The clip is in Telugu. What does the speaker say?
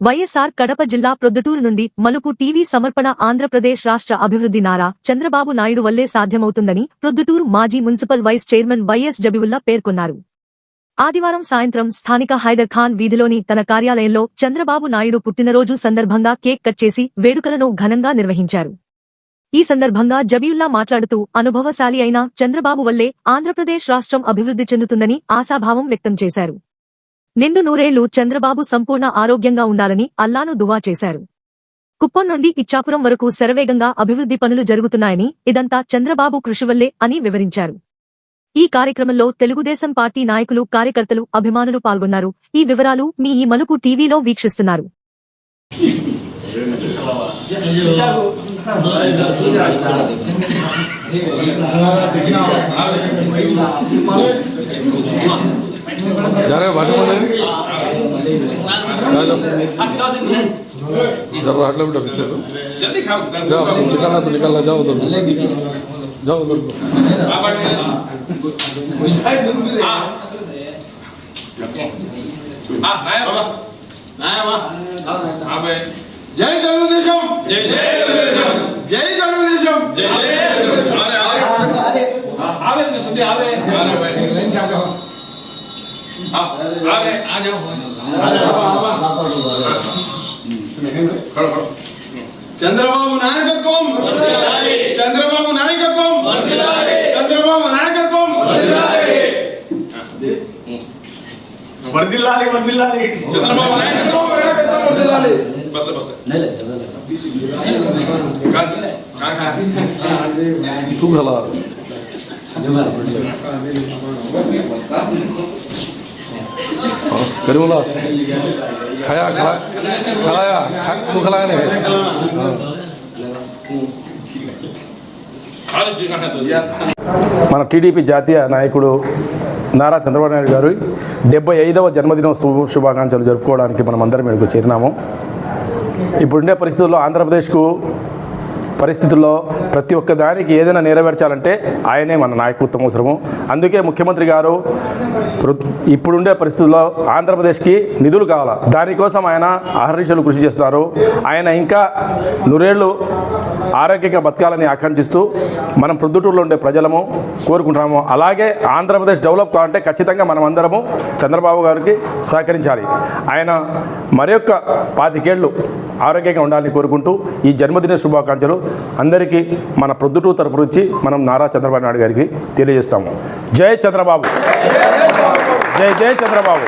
వైఎస్ఆర్ కడప జిల్లా ప్రొద్దుటూరు నుండి మలుపు టీవీ సమర్పణ ఆంధ్రప్రదేశ్ రాష్ట్ర అభివృద్ధి నారా చంద్రబాబు నాయుడు వల్లే సాధ్యమవుతుందని ప్రొద్దుటూరు మాజీ మున్సిపల్ వైస్ చైర్మన్ వైఎస్ జబివుల్లా పేర్కొన్నారు. ఆదివారం సాయంత్రం స్థానిక హైదర్ ఖాన్ వీధిలోని తన కార్యాలయంలో చంద్రబాబు నాయుడు పుట్టినరోజు సందర్భంగా కేక్ కట్ చేసి వేడుకలను ఘనంగా నిర్వహించారు. ఈ సందర్భంగా జబీవుల్లా మాట్లాడుతూ అనుభవశాలి అయిన చంద్రబాబు వల్లే ఆంధ్రప్రదేశ్ రాష్ట్రం అభివృద్ధి చెందుతుందని ఆశాభావం వ్యక్తం చేశారు. నిండు నూరేళ్ళు చంద్రబాబు సంపూర్ణ ఆరోగ్యంగా ఉండాలని అల్లాను దువా చేశారు. కుప్పం నుండి ఇచ్చాపురం వరకు శరవేగంగా అభివృద్ధి పనులు జరుగుతున్నాయని ఇదంతా చంద్రబాబు కృషివల్లే అని వివరించారు. ఈ కార్యక్రమంలో తెలుగుదేశం పార్టీ నాయకులు కార్యకర్తలు అభిమానులు పాల్గొన్నారు. ఈ వివరాలు మీ ఈ మలుపు టీవీలో వీక్షిస్తున్నారు. जा रहे हो? भाषण बोले जब हाट बेटा पीछे से तो। जाओ निकालना तो निकालना जाओ उधर। जाओ उधर। हाँ, को हाँ, जय जनुदेशम जय जय जनुदेशम जय जनुदेशम जय जय अरे अरे। अरे आवे सुन आवे। अरे भाई हाँ अरे आ जाओ खड़ो खड़ो చంద్రబాబు నాయకత్వం చంద్రబాబు నాయకత్వం చంద్రబాబు నాయకత్వం వర్దిల్లాలి వర్దిల్లాలి చంద్రబాబు నాయకత్వం వర్ధిల్లాలి. బస్లే బస్లే కాదు ఖయా ఖలా ఖలాయా మన టీడీపీ జాతీయ నాయకుడు నారా చంద్రబాబు నాయుడు గారు డెబ్బై ఐదవ జన్మదినం శుభాకాంక్షలు జరుపుకోవడానికి మనం అందరం ఇక్కడికి చేరినాము. ఇప్పుడుండే పరిస్థితుల్లో ఆంధ్రప్రదేశ్కు పరిస్థితుల్లో ప్రతి ఒక్క దానికి ఏదైనా నెరవేర్చాలంటే ఆయనే మన నాయకత్వం అవసరము. అందుకే ముఖ్యమంత్రి గారు ఇప్పుడుండే పరిస్థితుల్లో ఆంధ్రప్రదేశ్కి నిధులు కావాలా? దానికోసం ఆయన అహర్నిశలు కృషి చేస్తున్నారు. ఆయన ఇంకా నూరేళ్ళు ఆరోగ్యంగా బతకాలని ఆకాంక్షిస్తూ మనం ప్రొద్దుటూరులో ఉండే ప్రజలము కోరుకుంటున్నాము. అలాగే ఆంధ్రప్రదేశ్ డెవలప్ కావాలంటే ఖచ్చితంగా మనం అందరము చంద్రబాబు గారికి సహకరించాలి. ఆయన మరొక పాతికేళ్ళు ఆరోగ్యంగా ఉండాలని కోరుకుంటూ ఈ జన్మదిన శుభాకాంక్షలు అందరికీ మన ప్రొద్దుటూ తరపు నుంచి మనం నారా చంద్రబాబు నాయుడు గారికి తెలియజేస్తాము. జై చంద్రబాబు. జై జై చంద్రబాబు.